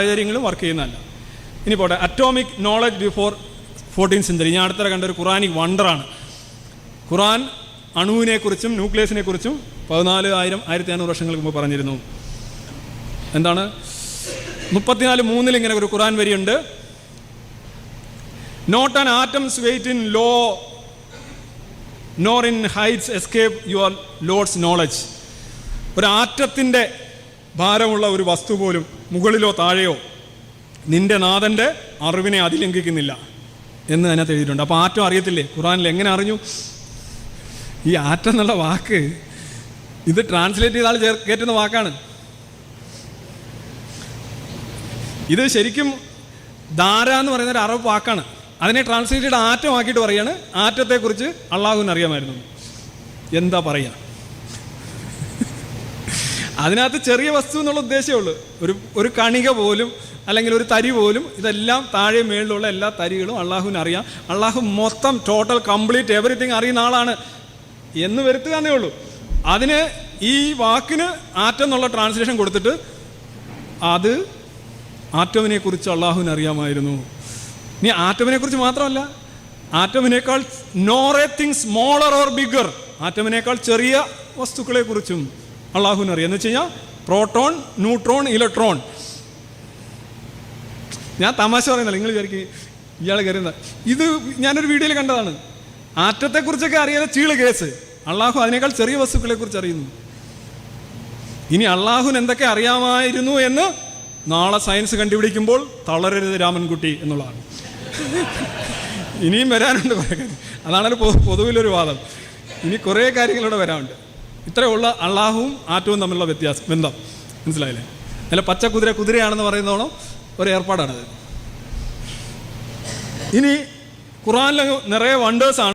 സാഹചര്യങ്ങളും വർക്ക് ചെയ്യുന്നതല്ല. ഇനി പോട്ടെ atomic knowledge before fourteen century ഞാൻ അടുത്തിടെ കണ്ട ഒരു ഖുറാനിക് വണ്ടറാണ് ഖുറാൻ അണുവിനെക്കുറിച്ചും ന്യൂക്ലിയസിനെക്കുറിച്ചും പതിനാല് ആയിരം ആയിരത്തി അഞ്ഞൂറ് വർഷങ്ങൾക്ക് മുമ്പ് പറഞ്ഞിരുന്നു. എന്താണ്? മുപ്പത്തിനാല് മൂന്നിൽ ഇങ്ങനെ ഒരു ഖുറാൻ വരിയുണ്ട്. Not an atom's weight in low nor in heights escape your lord's knowledge ഒരു ആറ്റത്തിന്റെ ഭാരമുള്ള ഒരു വസ്തു പോലും മുകളിലോ താഴെയോ നിന്റെ നാഥന്റെ അറിവിനെ അതിലംഘിക്കുന്നില്ല എന്ന് അതിനകത്ത് എഴുതിയിട്ടുണ്ട്. അപ്പോൾ ആറ്റം അറിയത്തില്ലേ? ഖുറാനിൽ എങ്ങനെ അറിഞ്ഞു? ഈ ആറ്റം എന്നുള്ള വാക്ക് ഇത് ട്രാൻസ്ലേറ്റ് ചെയ്ത ആൾ ചേർ കയറ്റുന്ന വാക്കാണ്. ഇത് ശരിക്കും ധാര എന്ന് പറയുന്ന ഒരു അറബ് വാക്കാണ്. അതിനെ ട്രാൻസ്ലേറ്റ് ചെയ്ത് ആറ്റം ആക്കിയിട്ട് പറയാണ്. ആറ്റത്തെക്കുറിച്ച് അള്ളാഹുവിന് അറിയാമായിരുന്നു. എന്താ പറയുക അതിനകത്ത് ചെറിയ വസ്തു എന്നുള്ള ഉദ്ദേശമേ ഉള്ളൂ. ഒരു ഒരു കണിക പോലും അല്ലെങ്കിൽ ഒരു തരി പോലും ഇതെല്ലാം താഴെ മേളിലുള്ള എല്ലാ തരികളും അള്ളാഹുവിന് അറിയാം. അള്ളാഹു മൊത്തം ടോട്ടൽ കംപ്ലീറ്റ് എവറിത്തിങ് അറിയുന്ന ആളാണ് എന്ന് വരുത്തുക എന്നേ ഉള്ളൂ. അതിന് ഈ വാക്കിന് ആറ്റം എന്നുള്ള ട്രാൻസ്ലേഷൻ കൊടുത്തിട്ട് അത് ആറ്റമിനെ കുറിച്ച് അള്ളാഹുവിന് അറിയാമായിരുന്നു. ഇനി ആറ്റമിനെ കുറിച്ച് മാത്രമല്ല ആറ്റോമിനേക്കാൾ nor a thing smaller or bigger ആറ്റോമിനേക്കാൾ ചെറിയ വസ്തുക്കളെ കുറിച്ചും അള്ളാഹുവിന് അറിയാം എന്ന് വെച്ച് കഴിഞ്ഞാൽ പ്രോട്ടോൺ ന്യൂട്രോൺ ഇലക്ട്രോൺ. ഞാൻ തമാശ പറയുന്നില്ല നിങ്ങൾ വിചാരിക്കും ഇയാൾ കയറുന്ന ഇത് ഞാനൊരു വീഡിയോയിൽ കണ്ടതാണ്. ആറ്റത്തെക്കുറിച്ചൊക്കെ അറിയാതെ ചീൾ കേസ്. അള്ളാഹു അതിനേക്കാൾ ചെറിയ വസ്തുക്കളെക്കുറിച്ച് അറിയുന്നു. ഇനി അള്ളാഹുവിന് എന്തൊക്കെ അറിയാമായിരുന്നു എന്ന് നാളെ സയൻസ് കണ്ടുപിടിക്കുമ്പോൾ തളരരുത് രാമൻകുട്ടി എന്നുള്ളതാണ്. ഇനിയും വരാനുണ്ട് കുറേ കാര്യം. അതാണ് പൊതുവിലൊരു വാദം. ഇനി കുറേ കാര്യങ്ങളിവിടെ വരാനുണ്ട്. ഇത്രയുള്ള അള്ളാഹുവും ആറ്റവും തമ്മിലുള്ള വ്യത്യാസം. ബന്ധം. മനസ്സിലായില്ലേ? അല്ല പച്ച കുതിര കുതിരയാണെന്ന് പറയുന്നതോളം ഒരു ഏർപ്പാടാണത്. ഇനി ഖുറാനിൽ നിറയെ വണ്ടേഴ്സാണ്